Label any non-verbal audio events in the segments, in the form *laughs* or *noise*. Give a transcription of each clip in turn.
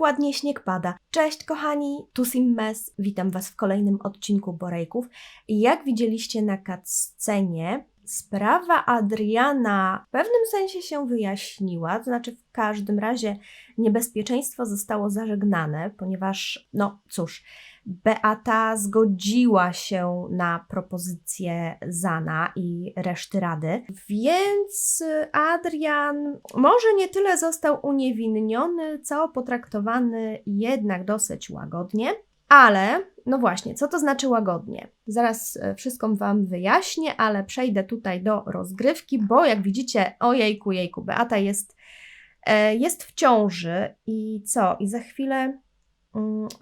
Ładnie śnieg pada. Cześć kochani, tu Simmes. Witam Was w kolejnym odcinku Borejków. Jak widzieliście na cutscenie, sprawa Adriana w pewnym sensie się wyjaśniła, to znaczy w każdym razie niebezpieczeństwo zostało zażegnane, ponieważ, no cóż, Beata zgodziła się na propozycję Zana i reszty rady, więc Adrian może nie tyle został uniewinniony, co potraktowany jednak dosyć łagodnie. Ale, no właśnie, co to znaczy łagodnie? Zaraz e, wszystko Wam wyjaśnię, ale przejdę tutaj do rozgrywki, bo jak widzicie, ojejku, jejku, Beata jest, e, jest w ciąży i co? I za chwilę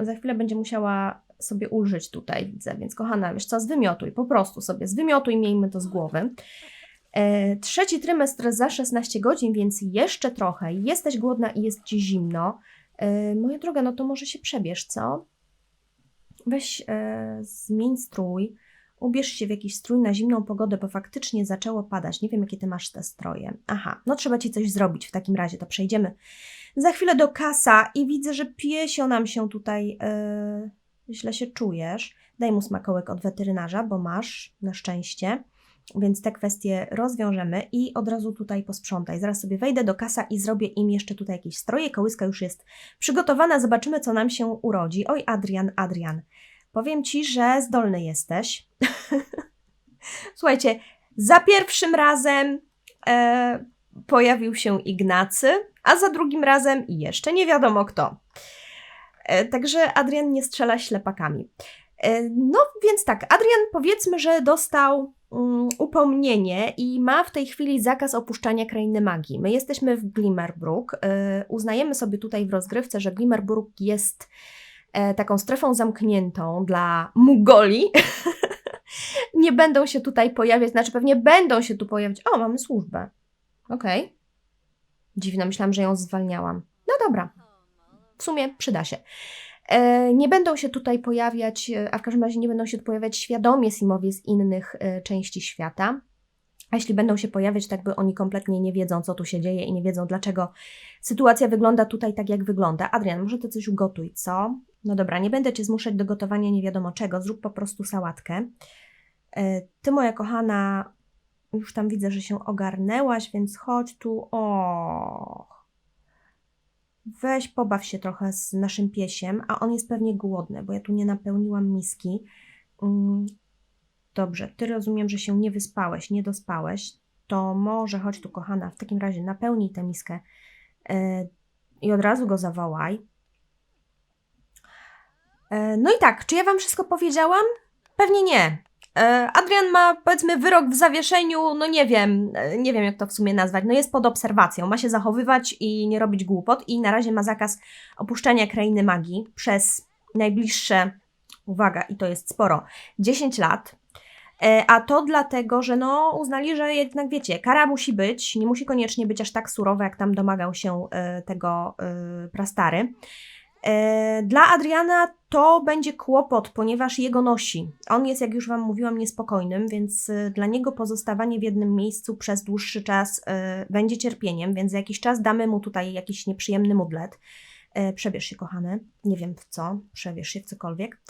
za chwilę będzie musiała sobie ulżyć tutaj, widzę. Więc kochana, wiesz co, zwymiotuj, po prostu sobie zwymiotuj, miejmy to z głowy. E, trzeci trymestr za 16 godzin, więc jeszcze trochę. Jesteś głodna i jest Ci zimno. E, moja droga, no to może się przebierz, co? Weź, e, zmień strój, ubierz się w jakiś strój na zimną pogodę, bo faktycznie zaczęło padać. Nie wiem, jakie Ty masz te stroje. Aha, no trzeba Ci coś zrobić w takim razie, to przejdziemy za chwilę do kasa i widzę, że piesio nam się tutaj yy, źle się czujesz. Daj mu smakołek od weterynarza, bo masz na szczęście. Więc te kwestie rozwiążemy i od razu tutaj posprzątaj. Zaraz sobie wejdę do kasa i zrobię im jeszcze tutaj jakieś stroje. Kołyska już jest przygotowana. Zobaczymy, co nam się urodzi. Oj, Adrian, Adrian. Powiem Ci, że zdolny jesteś. *laughs* Słuchajcie, za pierwszym razem e, pojawił się Ignacy, a za drugim razem jeszcze nie wiadomo kto. E, także Adrian nie strzela ślepakami. E, no więc tak, Adrian powiedzmy, że dostał um, upomnienie i ma w tej chwili zakaz opuszczania krainy magii. My jesteśmy w Glimmerbrook. E, uznajemy sobie tutaj w rozgrywce, że Glimmerbrook jest taką strefą zamkniętą dla Mugoli. *laughs* nie będą się tutaj pojawiać, znaczy pewnie będą się tu pojawiać. O, mamy służbę. Okej. Okay. Myślałam, że ją zwalniałam. No dobra, w sumie przyda się. E, nie będą się tutaj pojawiać, e, a w każdym razie nie będą się pojawiać świadomie simowie z innych e, części świata. A jeśli będą się pojawiać, tak by oni kompletnie nie wiedzą, co tu się dzieje i nie wiedzą, dlaczego sytuacja wygląda tutaj tak, jak wygląda. Adrian, może ty coś ugotuj, co? No dobra, nie będę cię zmuszać do gotowania nie wiadomo czego, zrób po prostu sałatkę. Ty, moja kochana, już tam widzę, że się ogarnęłaś, więc chodź tu. O. Weź, pobaw się trochę z naszym piesiem, a on jest pewnie głodny, bo ja tu nie napełniłam miski. Mm, dobrze, ty rozumiem, że się nie wyspałeś, nie dospałeś. To może chodź tu, kochana, w takim razie napełnij tę miskę yy, i od razu go zawołaj. Yy, no i tak, czy ja Wam wszystko powiedziałam? Pewnie nie. E, Adrian ma powiedzmy wyrok w zawieszeniu, no nie wiem, e, nie wiem jak to w sumie nazwać, no jest pod obserwacją, ma się zachowywać i nie robić głupot i na razie ma zakaz opuszczania krainy magii przez najbliższe, uwaga, i to jest sporo, 10 lat. E, a to dlatego, że no uznali, że jednak wiecie, kara musi być, nie musi koniecznie być aż tak surowa, jak tam domagał się tego prastary. E, dla Adriana to będzie kłopot, ponieważ jego nosi. On jest, jak już Wam mówiłam, niespokojnym, więc e, dla niego pozostawanie w jednym miejscu przez dłuższy czas e, będzie cierpieniem, więc za jakiś czas damy mu tutaj jakiś nieprzyjemny mudlet. Przebierz się, kochany. Nie wiem w co, przebierz się w cokolwiek.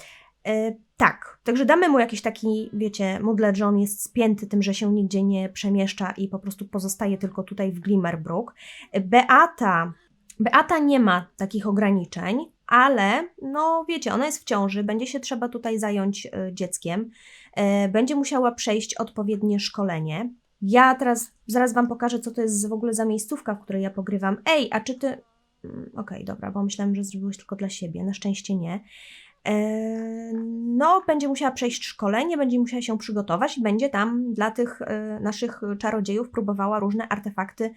tak, także damy mu jakiś taki, wiecie, mudlet, że on jest spięty tym, że się nigdzie nie przemieszcza i po prostu pozostaje tylko tutaj w Glimmerbrook. Beata Beata nie ma takich ograniczeń, ale no wiecie, ona jest w ciąży, będzie się trzeba tutaj zająć y, dzieckiem, y, będzie musiała przejść odpowiednie szkolenie. Ja teraz zaraz Wam pokażę, co to jest w ogóle za miejscówka, w której ja pogrywam. Ej, a czy ty. Mm, okej, okay, dobra, bo myślałam, że zrobiłeś tylko dla siebie. Na szczęście nie. E, no, będzie musiała przejść szkolenie, będzie musiała się przygotować i będzie tam dla tych naszych czarodziejów próbowała różne artefakty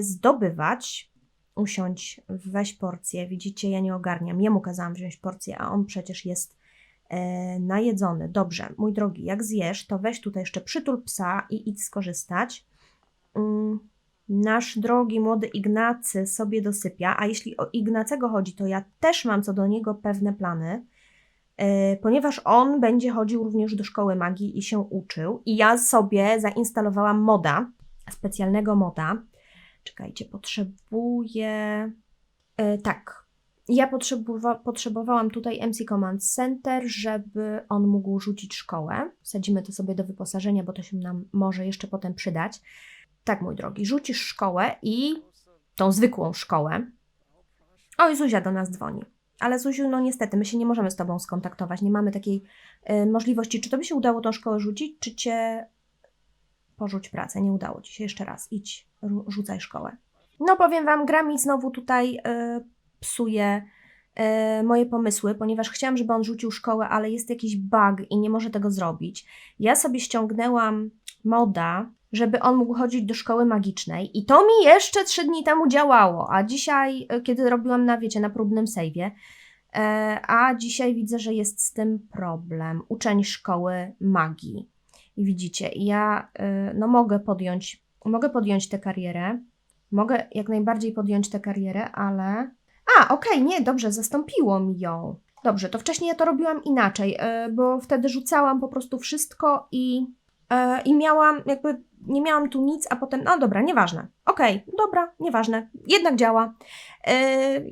zdobywać usiądź, weź porcję. Widzicie, ja nie ogarniam. Jemu kazałam wziąć porcję, a on przecież jest e, najedzony. Dobrze, mój drogi, jak zjesz, to weź tutaj jeszcze przytul psa i idź skorzystać. Mm, nasz drogi młody Ignacy sobie dosypia, a jeśli o Ignacego chodzi, to ja też mam co do niego pewne plany, e, ponieważ on będzie chodził również do szkoły magii i się uczył. I ja sobie zainstalowałam moda, specjalnego moda, Czekajcie, potrzebuję. E, tak. ja potrzebowa- potrzebowałam tutaj MC Command Center, żeby on mógł rzucić szkołę. Wsadzimy to sobie do wyposażenia, bo to się nam może jeszcze potem przydać. Tak, mój drogi, rzucisz szkołę i tą zwykłą szkołę. Oj, Zuzia do nas dzwoni. Ale Zuziu, no niestety, my się nie możemy z Tobą skontaktować. Nie mamy takiej y, możliwości. Czy Tobie się udało tą szkołę rzucić, czy Cię porzuć pracę? Nie udało Ci się. Jeszcze raz, idź, rzucaj szkołę. No powiem Wam, gra mi znowu tutaj y, psuje y, moje pomysły, ponieważ chciałam, żeby on rzucił szkołę, ale jest jakiś bug i nie może tego zrobić. Ja sobie ściągnęłam moda, żeby on mógł chodzić do szkoły magicznej i to mi jeszcze trzy dni temu działało, a dzisiaj, y, kiedy robiłam na, wiecie, na próbnym save'ie, e, a dzisiaj widzę, że jest z tym problem. Uczeń szkoły magii. I widzicie, ja y, no mogę podjąć, mogę podjąć tę karierę, mogę jak najbardziej podjąć tę karierę, ale... A, okej, nie, dobrze, zastąpiło mi ją. Dobrze, to wcześniej ja to robiłam inaczej, y, bo wtedy rzucałam po prostu wszystko i, y, i miałam jakby, nie miałam tu nic, a potem, no dobra, nieważne. Okej, dobra, nieważne, jednak działa.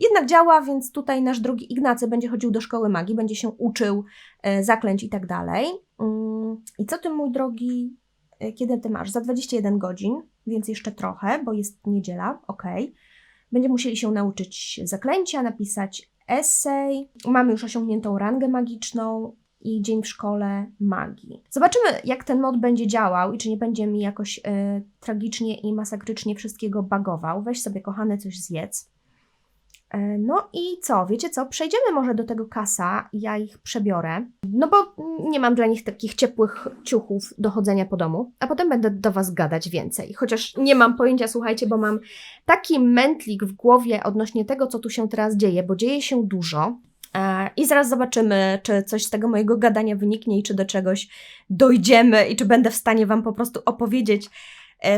Jednak działa, więc tutaj nasz drogi Ignacy będzie chodził do szkoły magii, będzie się uczył zaklęć i tak dalej. Mm, I co ty, mój drogi, y, kiedy ty masz? Za 21 godzin, więc jeszcze trochę, bo jest niedziela, okej. Będziemy musieli się nauczyć zaklęcia, napisać esej. Mamy już osiągniętą rangę magiczną i dzień w szkole magii. Zobaczymy, jak ten mod będzie działał i czy nie będzie mi jakoś y, tragicznie i masakrycznie wszystkiego bagował. Weź sobie, kochany, coś zjedz. E, No i co, wiecie co? Przejdziemy może do tego kasa, ja ich przebiorę, no bo nie mam dla nich takich ciepłych ciuchów do chodzenia po domu, a potem będę do Was gadać więcej. Chociaż nie mam pojęcia, słuchajcie, bo mam taki mętlik w głowie odnośnie tego, co tu się teraz dzieje, bo dzieje się dużo. E, I zaraz zobaczymy, czy coś z tego mojego gadania wyniknie i czy do czegoś dojdziemy i czy będę w stanie Wam po prostu opowiedzieć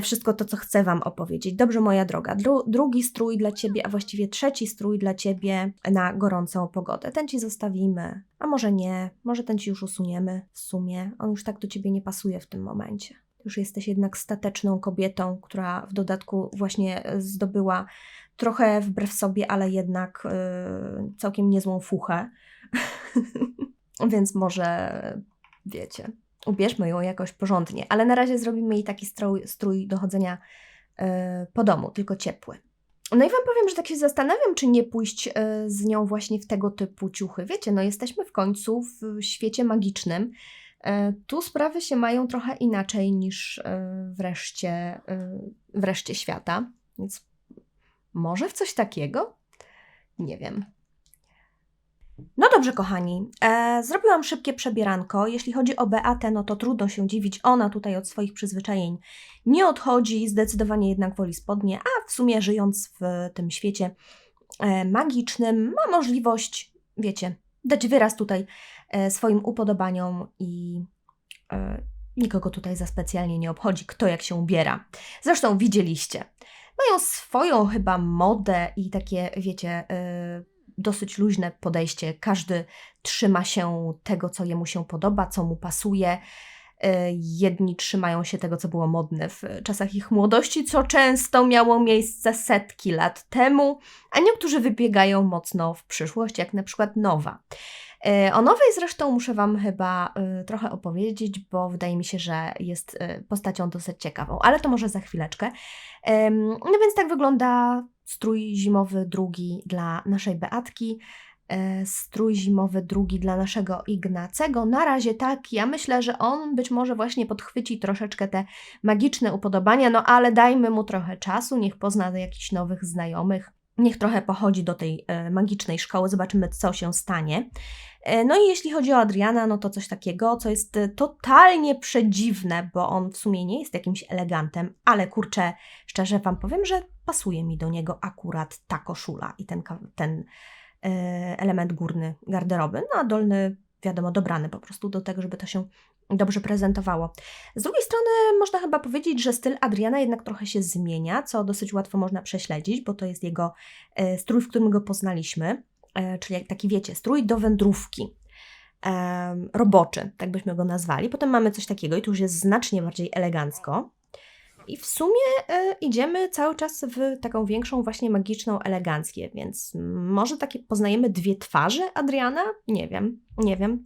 wszystko to, co chcę Wam opowiedzieć. Dobrze, moja droga, dru drugi strój dla Ciebie, a właściwie trzeci strój dla Ciebie na gorącą pogodę. Ten Ci zostawimy, a może nie, może ten Ci już usuniemy w sumie. On już tak do Ciebie nie pasuje w tym momencie. Już jesteś jednak stateczną kobietą, która w dodatku właśnie e, zdobyła trochę wbrew sobie, ale jednak yy, całkiem niezłą fuchę. *laughs* Więc może, wiecie, ubierzmy ją jakoś porządnie. Ale na razie zrobimy jej taki strój, strój do chodzenia yy, po domu, tylko ciepły. No i Wam powiem, że tak się zastanawiam, czy nie pójść yy, z nią właśnie w tego typu ciuchy. Wiecie, no jesteśmy w końcu w świecie magicznym. Yy, Tu sprawy się mają trochę inaczej niż wreszcie, wreszcie świata, więc może w coś takiego? Nie wiem. No dobrze, kochani. E, zrobiłam szybkie przebieranko. Jeśli chodzi o Beatę, no to trudno się dziwić. Ona tutaj od swoich przyzwyczajeń nie odchodzi, zdecydowanie jednak woli spodnie, a w sumie żyjąc w tym świecie e, magicznym, ma możliwość, wiecie, dać wyraz tutaj e, swoim upodobaniom i e, nikogo tutaj za specjalnie nie obchodzi, kto jak się ubiera. Zresztą widzieliście mają swoją chyba modę i takie, wiecie, y, dosyć luźne podejście. Każdy trzyma się tego, co jemu się podoba, co mu pasuje. Y, Jedni trzymają się tego, co było modne w czasach ich młodości, co często miało miejsce setki lat temu, a niektórzy wybiegają mocno w przyszłość, jak na przykład Nowa. Y, O Nowej zresztą muszę Wam chyba y, trochę opowiedzieć, bo wydaje mi się, że jest postacią dosyć ciekawą, ale to może za chwileczkę. No więc tak wygląda strój zimowy drugi dla naszej Beatki, e, strój zimowy drugi dla naszego Ignacego. Na razie tak, ja myślę, że on być może właśnie podchwyci troszeczkę te magiczne upodobania, no ale dajmy mu trochę czasu, niech pozna jakichś nowych znajomych. Niech trochę pochodzi do tej e, magicznej szkoły, zobaczymy, co się stanie. E, No i jeśli chodzi o Adriana, no to coś takiego, co jest totalnie przedziwne, bo on w sumie nie jest jakimś elegantem, ale kurczę, szczerze Wam powiem, że pasuje mi do niego akurat ta koszula i ten, ten e, element górny garderoby, no a dolny, wiadomo, dobrany po prostu do tego, żeby to się dobrze prezentowało. Z drugiej strony można chyba powiedzieć, że styl Adriana jednak trochę się zmienia, co dosyć łatwo można prześledzić, bo to jest jego e, strój, w którym go poznaliśmy, e, czyli taki wiecie, strój do wędrówki. Roboczy, tak byśmy go nazwali. Potem mamy coś takiego i tu już jest znacznie bardziej elegancko. I w sumie e, idziemy cały czas w taką większą, właśnie magiczną elegancję, więc może takie poznajemy dwie twarze Adriana? Nie wiem, nie wiem.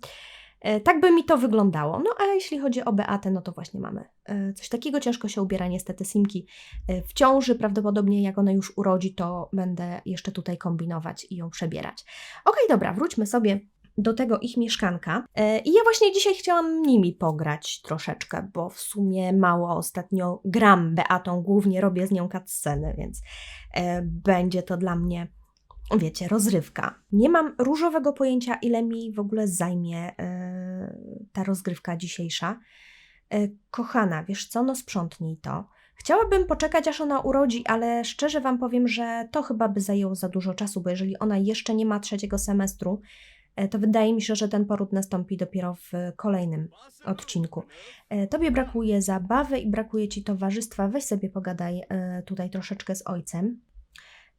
E, tak by mi to wyglądało. No a jeśli chodzi o Beatę, no to właśnie mamy e, coś takiego. Ciężko się ubiera niestety Simki e, w ciąży. Prawdopodobnie jak ona już urodzi, to będę jeszcze tutaj kombinować i ją przebierać. Okej, dobra, wróćmy sobie do tego ich mieszkanka. I ja właśnie dzisiaj chciałam nimi pograć troszeczkę, bo w sumie mało ostatnio gram Beatą, głównie robię z nią cutsceny, więc będzie to dla mnie wiecie, rozrywka. Nie mam różowego pojęcia, ile mi w ogóle zajmie yy, ta rozgrywka dzisiejsza. Kochana, wiesz co, no sprzątnij to. Chciałabym poczekać, aż ona urodzi, ale szczerze Wam powiem, że to chyba by zajęło za dużo czasu, bo jeżeli ona jeszcze nie ma trzeciego semestru, to wydaje mi się, że ten poród nastąpi dopiero w kolejnym odcinku. Tobie brakuje zabawy i brakuje Ci towarzystwa. Weź sobie pogadaj tutaj troszeczkę z ojcem.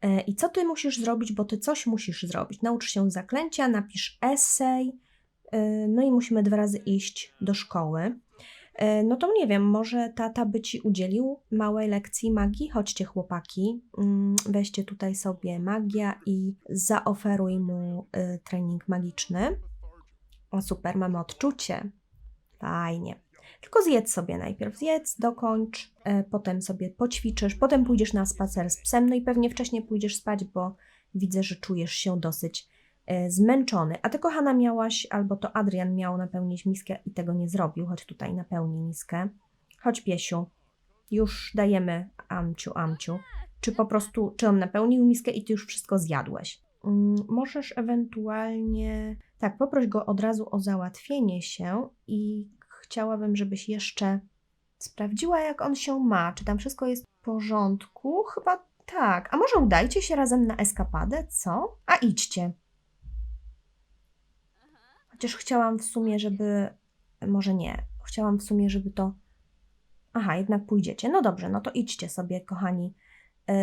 E, I co ty musisz zrobić, bo ty coś musisz zrobić. Naucz się zaklęcia, napisz esej, e, no i musimy dwa razy iść do szkoły. E, no to nie wiem, może tata by ci udzielił małej lekcji magii? Chodźcie, chłopaki, mm, weźcie tutaj sobie magia i zaoferuj mu trening magiczny. O super, mamy odczucie. Fajnie. Tylko zjedz sobie najpierw, zjedz, dokończ, e, potem sobie poćwiczysz, potem pójdziesz na spacer z psem, no i pewnie wcześniej pójdziesz spać, bo widzę, że czujesz się dosyć e, zmęczony. A ty, kochana, miałaś, albo to Adrian miał napełnić miskę i tego nie zrobił. Chodź tutaj, napełnij miskę. Chodź, piesiu. Już dajemy amciu, amciu. Czy po prostu, czy on napełnił miskę i ty już wszystko zjadłeś? Mm, możesz ewentualnie, tak, poproś go od razu o załatwienie się i chciałabym, żebyś jeszcze sprawdziła, jak on się ma. Czy tam wszystko jest w porządku? Chyba tak. A może udajcie się razem na eskapadę, co? A idźcie. Chociaż chciałam w sumie, żeby. Może nie. Chciałam w sumie, żeby to. Aha, jednak pójdziecie. No dobrze, no to idźcie sobie, kochani, yy,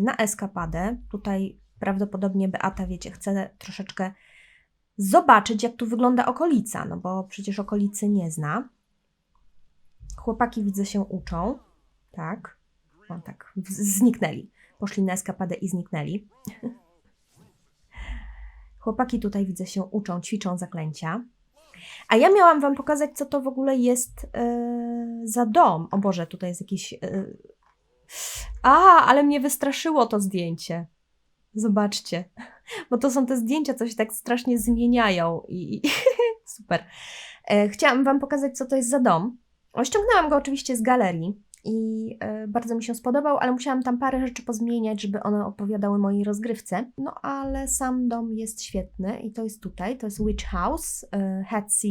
na eskapadę. Tutaj prawdopodobnie Beata, wiecie, chce troszeczkę zobaczyć, jak tu wygląda okolica, no bo przecież okolicy nie zna. Chłopaki widzę się uczą. Tak. O, tak. Zniknęli. Poszli na eskapadę i zniknęli. *laughs* Chłopaki tutaj widzę się uczą, ćwiczą zaklęcia. A ja miałam Wam pokazać, co to w ogóle jest yy, za dom. O Boże, tutaj jest jakiś. Yy... A, ale mnie wystraszyło to zdjęcie. Zobaczcie, *laughs* bo to są te zdjęcia, co się tak strasznie zmieniają i *laughs* super. E, chciałam Wam pokazać, co to jest za dom. Ściągnęłam go oczywiście z galerii i e, bardzo mi się spodobał, ale musiałam tam parę rzeczy pozmieniać, żeby one opowiadały mojej rozgrywce. No ale sam dom jest świetny i to jest tutaj, to jest Witch House, e, Hetzy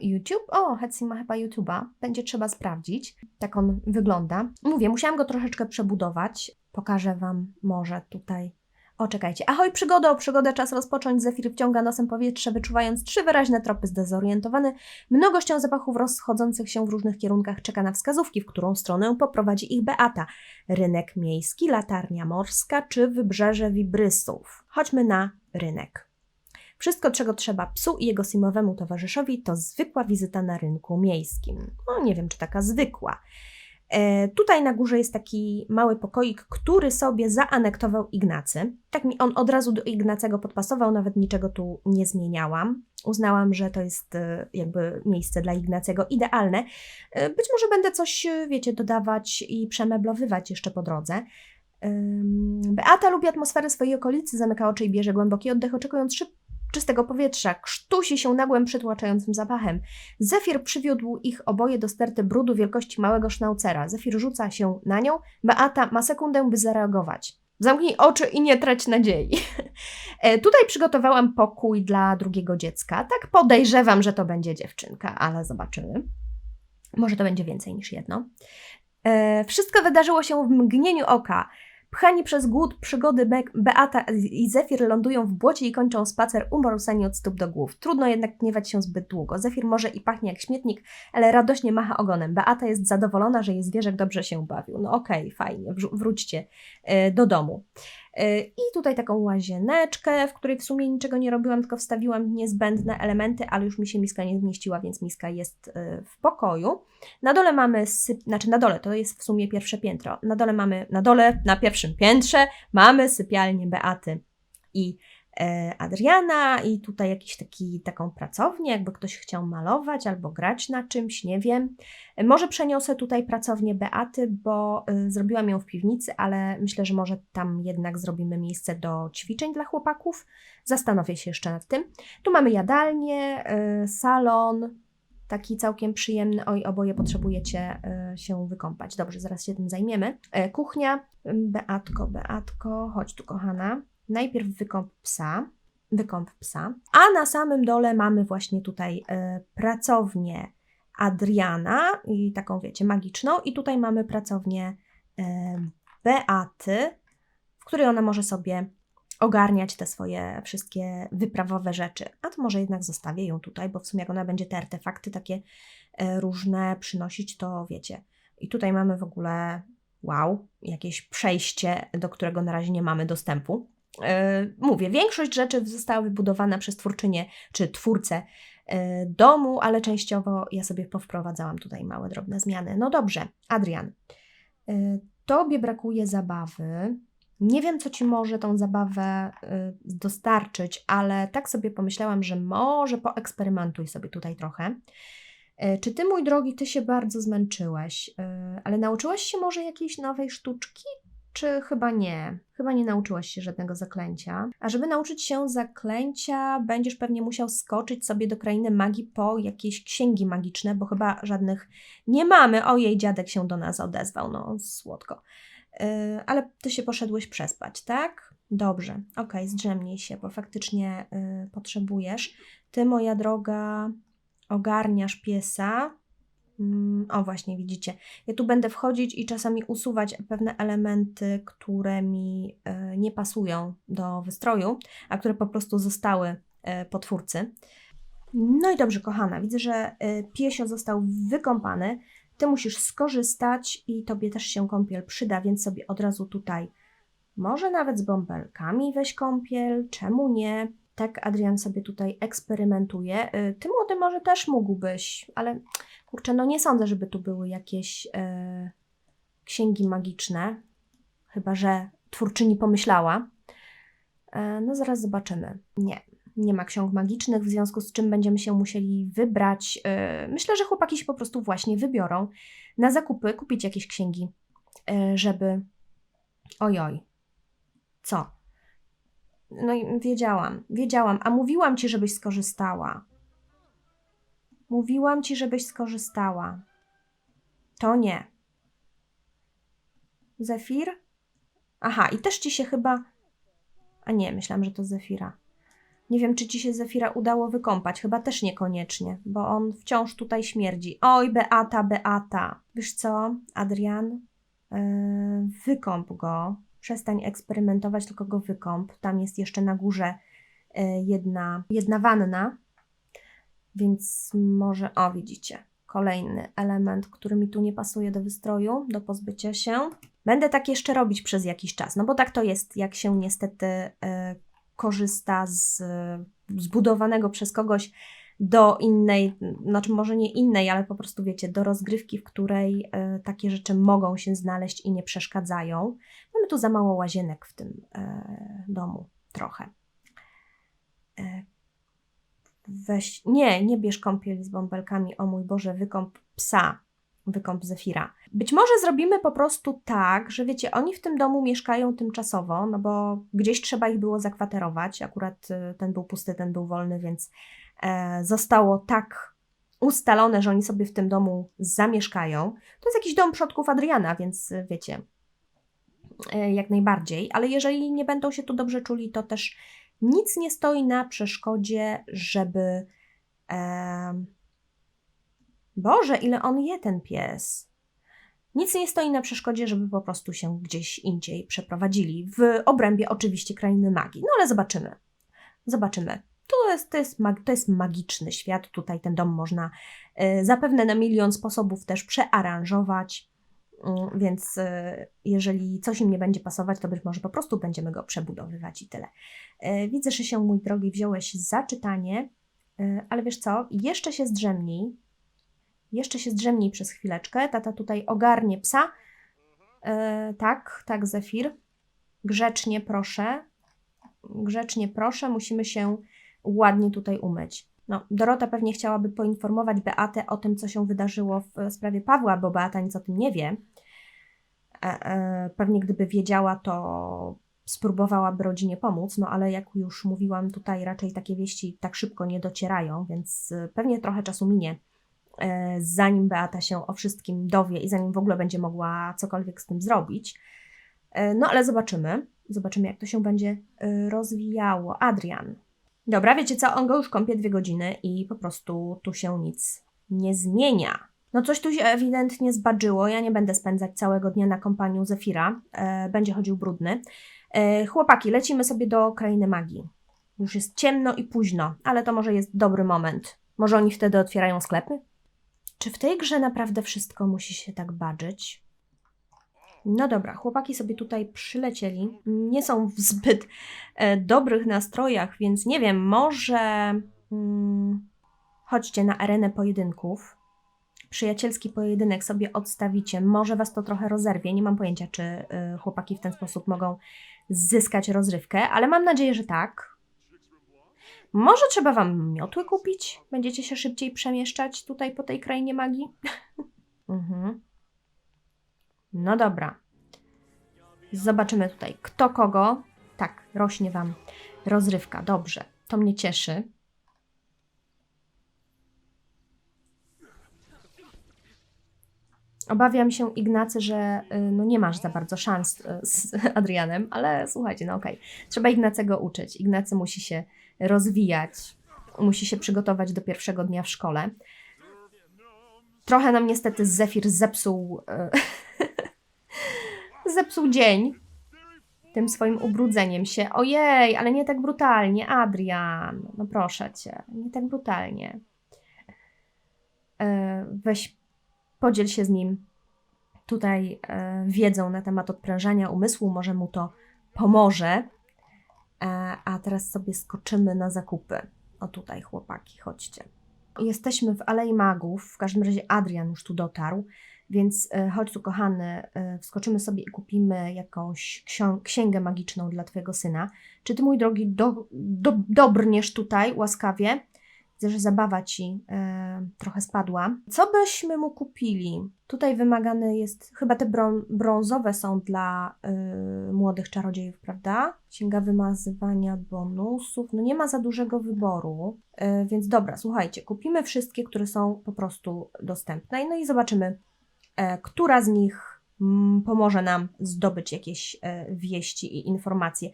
YouTube. O, Hetzy ma chyba YouTube'a, będzie trzeba sprawdzić. Tak on wygląda. Mówię, musiałam go troszeczkę przebudować. Pokażę Wam może tutaj o, czekajcie. Ahoj, przygodo, przygodę czas rozpocząć. Zefir wciąga nosem powietrze, wyczuwając trzy wyraźne tropy zdezorientowany. Mnogością zapachów rozchodzących się w różnych kierunkach czeka na wskazówki, w którą stronę poprowadzi ich Beata. Rynek miejski, latarnia morska czy wybrzeże wibrysów. Chodźmy na rynek. Wszystko, czego trzeba psu i jego simowemu towarzyszowi, to zwykła wizyta na rynku miejskim. No, nie wiem, czy taka zwykła. E, tutaj na górze jest taki mały pokoik, który sobie zaanektował Ignacy. Tak mi on od razu do Ignacego podpasował, nawet niczego tu nie zmieniałam. Uznałam, że to jest e, jakby miejsce dla Ignacego idealne. E, być może będę coś, wiecie, dodawać i przemeblowywać jeszcze po drodze. Beata lubi atmosferę swojej okolicy, zamyka oczy i bierze głęboki oddech, oczekując szyb czystego powietrza, krztusi się nagłym przytłaczającym zapachem. Zefir przywiódł ich oboje do sterty brudu wielkości małego sznaucera. Zefir rzuca się na nią, Beata ma sekundę, by zareagować. Zamknij oczy i nie trać nadziei. *laughs* E, tutaj przygotowałam pokój dla drugiego dziecka. Tak podejrzewam, że to będzie dziewczynka, ale zobaczymy. Może to będzie więcej niż jedno. E, wszystko wydarzyło się w mgnieniu oka. Pchani przez głód przygody Be Beata i Zefir lądują w błocie i kończą spacer umorusani od stóp do głów. Trudno jednak gniewać się zbyt długo. Zefir może i pachnie jak śmietnik, ale radośnie macha ogonem. Beata jest zadowolona, że jej zwierzak dobrze się bawił. No okej, okay, fajnie, wróćcie y, do domu. Y, I tutaj taką łazieneczkę, w której w sumie niczego nie robiłam, tylko wstawiłam niezbędne elementy, ale już mi się miska nie zmieściła, więc miska jest y, w pokoju. Na dole mamy, syp... znaczy na dole, to jest w sumie pierwsze piętro. Na dole mamy, na dole, na pierwszym piętrze mamy sypialnię Beaty i e, Adriana i tutaj jakiś taki, taką pracownię, jakby ktoś chciał malować albo grać na czymś, nie wiem. E, Może przeniosę tutaj pracownię Beaty, bo y, zrobiłam ją w piwnicy, ale myślę, że może tam jednak zrobimy miejsce do ćwiczeń dla chłopaków. Zastanowię się jeszcze nad tym. Tu mamy jadalnię, salon, taki całkiem przyjemny. Oj, oboje potrzebujecie się wykąpać. Dobrze, zaraz się tym zajmiemy. E, kuchnia, Beatko, Beatko, chodź tu kochana. Najpierw wykąp psa, wykąp psa, a na samym dole mamy właśnie tutaj e, pracownię Adriana i taką wiecie, magiczną i tutaj mamy pracownię e, Beaty, w której ona może sobie ogarniać te swoje wszystkie wyprawowe rzeczy. A to może jednak zostawię ją tutaj, bo w sumie jak ona będzie te artefakty takie e, różne przynosić, to wiecie. I tutaj mamy w ogóle, wow, jakieś przejście, do którego na razie nie mamy dostępu. E, Mówię, większość rzeczy została wybudowana przez twórczynię czy twórcę e, domu, ale częściowo ja sobie powprowadzałam tutaj małe, drobne zmiany. No dobrze, Adrian, e, tobie brakuje zabawy. Nie wiem, co ci może tą zabawę dostarczyć, ale tak sobie pomyślałam, że może poeksperymentuj sobie tutaj trochę. Czy ty, mój drogi, ty się bardzo zmęczyłeś, ale nauczyłaś się może jakiejś nowej sztuczki? Czy chyba nie? Chyba nie nauczyłaś się żadnego zaklęcia. A żeby nauczyć się zaklęcia, będziesz pewnie musiał skoczyć sobie do krainy magii po jakieś księgi magiczne, bo chyba żadnych nie mamy. Ojej, dziadek się do nas odezwał, no słodko. Yy, ale ty się poszedłeś przespać, tak? Dobrze, okej, zdrzemnij się, bo faktycznie yy, potrzebujesz. Ty, moja droga, ogarniasz piesa. Mm, o, właśnie, widzicie. Ja tu będę wchodzić i czasami usuwać pewne elementy, które mi yy, nie pasują do wystroju, a które po prostu zostały yy, po twórcy. No i dobrze, kochana, widzę, że yy, piesio został wykąpany. Ty musisz skorzystać i tobie też się kąpiel przyda, więc sobie od razu tutaj może nawet z bąbelkami weź kąpiel, czemu nie? Tak Adrian sobie tutaj eksperymentuje. Ty młody może też mógłbyś, ale kurczę, no nie sądzę, żeby tu były jakieś e, księgi magiczne, chyba że twórczyni pomyślała. E, no zaraz zobaczymy. Nie, nie ma ksiąg magicznych, w związku z czym będziemy się musieli wybrać. e, Myślę, że chłopaki się po prostu właśnie wybiorą na zakupy, kupić jakieś księgi, e, żeby. Ojoj. Co? No i wiedziałam, wiedziałam, a mówiłam ci, żebyś skorzystała. Mówiłam ci, żebyś skorzystała. To nie. Zefir? Aha, i też ci się chyba. A nie, myślałam, że to Zefira. Nie wiem, czy ci się Zefira udało wykąpać. Chyba też niekoniecznie, bo on wciąż tutaj śmierdzi. Oj, Beata, Beata. Wiesz co, Adrian? Yy, wykąp go. Przestań eksperymentować, tylko go wykąp. Tam jest jeszcze na górze yy, jedna, jedna wanna. Więc może, o widzicie, kolejny element, który mi tu nie pasuje do wystroju, do pozbycia się. Będę tak jeszcze robić przez jakiś czas, no bo tak to jest, jak się niestety y, korzysta z zbudowanego przez kogoś do innej, znaczy może nie innej, ale po prostu wiecie, do rozgrywki, w której y, takie rzeczy mogą się znaleźć i nie przeszkadzają. Mamy tu za mało łazienek w tym y, domu, trochę. Y, weź, nie, nie bierz kąpieli z bąbelkami, o mój Boże, wykąp psa, wykąp Zefira. Być może zrobimy po prostu tak, że wiecie, oni w tym domu mieszkają tymczasowo, no bo gdzieś trzeba ich było zakwaterować, akurat y, ten był pusty, ten był wolny, więc e, zostało tak ustalone, że oni sobie w tym domu zamieszkają. To jest jakiś dom przodków Adriana, więc y, wiecie, e, jak najbardziej, ale jeżeli nie będą się tu dobrze czuli, to też nic nie stoi na przeszkodzie, żeby. em, Boże, ile on je ten pies. Nic nie stoi na przeszkodzie, żeby po prostu się gdzieś indziej przeprowadzili. W obrębie oczywiście krainy magii. No ale zobaczymy. Zobaczymy. To jest, to jest, mag, to jest magiczny świat. Tutaj ten dom można e, zapewne na milion sposobów też przearanżować. Mm, Więc e, jeżeli coś im nie będzie pasować, to być może po prostu będziemy go przebudowywać i tyle. E, Widzę, że się, mój drogi, wziąłeś za czytanie, e, ale wiesz co, jeszcze się zdrzemnij. Jeszcze się zdrzemnij przez chwileczkę. Tata tutaj ogarnie psa. Tak, tak, Zefir. Grzecznie proszę. Grzecznie proszę, musimy się ładnie tutaj umyć. No, Dorota pewnie chciałaby poinformować Beatę o tym, co się wydarzyło w sprawie Pawła, bo Beata nic o tym nie wie. E, e, pewnie gdyby wiedziała, to spróbowałaby rodzinie pomóc, no ale jak już mówiłam, tutaj raczej takie wieści tak szybko nie docierają, więc e, pewnie trochę czasu minie, e, zanim Beata się o wszystkim dowie i zanim w ogóle będzie mogła cokolwiek z tym zrobić. E, No ale zobaczymy. Zobaczymy, jak to się będzie e, rozwijało. Adrian. Dobra, wiecie co? On go już kąpie dwie godziny i po prostu tu się nic nie zmienia. No coś tu się ewidentnie zbadżyło. Ja nie będę spędzać całego dnia na kompaniu Zefira. E, będzie chodził brudny. E, chłopaki, lecimy sobie do krainy magii. Już jest ciemno i późno, ale to może jest dobry moment. Może oni wtedy otwierają sklepy? Czy w tej grze naprawdę wszystko musi się tak badżyć? No dobra, chłopaki sobie tutaj przylecieli. Nie są w zbyt e, dobrych nastrojach, więc nie wiem, może mm, chodźcie na arenę pojedynków. Przyjacielski pojedynek sobie odstawicie. Może was to trochę rozerwie. Nie mam pojęcia, czy y, chłopaki w ten sposób mogą zyskać rozrywkę, ale mam nadzieję, że tak. Może trzeba wam miotły kupić? Będziecie się szybciej przemieszczać tutaj po tej krainie magii? *laughs* mhm. No dobra. Zobaczymy tutaj, kto kogo. Tak, rośnie wam rozrywka. Dobrze, to mnie cieszy. Obawiam się, Ignacy, że y, no nie masz za bardzo szans y, z *laughs* Adrianem, ale słuchajcie, no okej. Trzeba Ignacego uczyć. Ignacy musi się rozwijać, musi się przygotować do pierwszego dnia w szkole. Trochę nam niestety Zefir zepsuł, y, *laughs* zepsuł dzień tym swoim ubrudzeniem się. Ojej, ale nie tak brutalnie, Adrian. No proszę cię, nie tak brutalnie. E, Weź, podziel się z nim tutaj e, wiedzą na temat odprężania umysłu, może mu to pomoże. E, A teraz sobie skoczymy na zakupy. O tutaj, chłopaki, chodźcie. Jesteśmy w Alei Magów, w każdym razie Adrian już tu dotarł, więc e, chodź tu, kochany, e, wskoczymy sobie i kupimy jakąś księgę magiczną dla twojego syna. Czy ty, mój drogi, do, do, dobrniesz tutaj łaskawie? Widzę, że zabawa ci e, trochę spadła. Co byśmy mu kupili? Tutaj wymagane jest, chyba te brą- brązowe są dla e, młodych czarodziejów, prawda? Księga wymazywania bonusów. No nie ma za dużego wyboru, e, więc dobra, słuchajcie, kupimy wszystkie, które są po prostu dostępne. No i zobaczymy, która z nich mm, pomoże nam zdobyć jakieś e, wieści i informacje.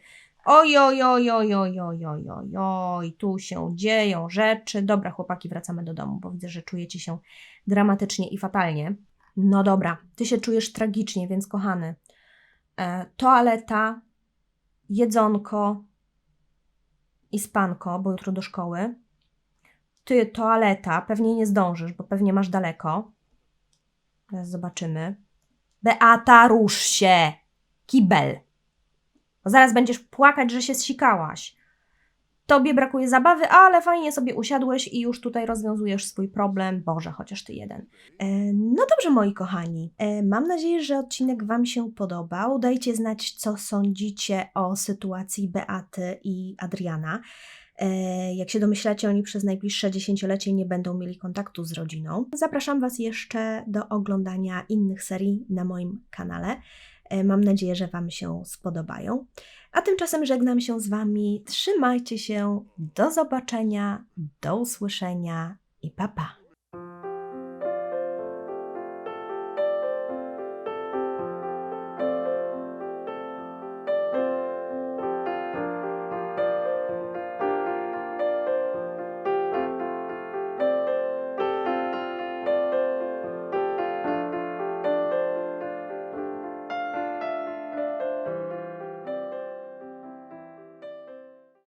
Oj, oj, oj, oj, oj, oj, oj, oj, oj, tu się dzieją rzeczy. Dobra, chłopaki, wracamy do domu, bo widzę, że czujecie się dramatycznie i fatalnie. No dobra, ty się czujesz tragicznie, więc kochany, e, toaleta, jedzonko i spanko, bo jutro do szkoły. Ty, toaleta, pewnie nie zdążysz, bo pewnie masz daleko. Teraz zobaczymy. Beata, rusz się! Kibel! Bo zaraz będziesz płakać, że się zsikałaś. Tobie brakuje zabawy, ale fajnie sobie usiadłeś i już tutaj rozwiązujesz swój problem. Boże, chociaż ty jeden. E, no dobrze, moi kochani. E, mam nadzieję, że odcinek Wam się podobał. Dajcie znać, co sądzicie o sytuacji Beaty i Adriana. E, Jak się domyślacie, oni przez najbliższe dziesięciolecie nie będą mieli kontaktu z rodziną. Zapraszam Was jeszcze do oglądania innych serii na moim kanale. E, Mam nadzieję, że Wam się spodobają. A tymczasem żegnam się z Wami. Trzymajcie się. Do zobaczenia, do usłyszenia i pa pa.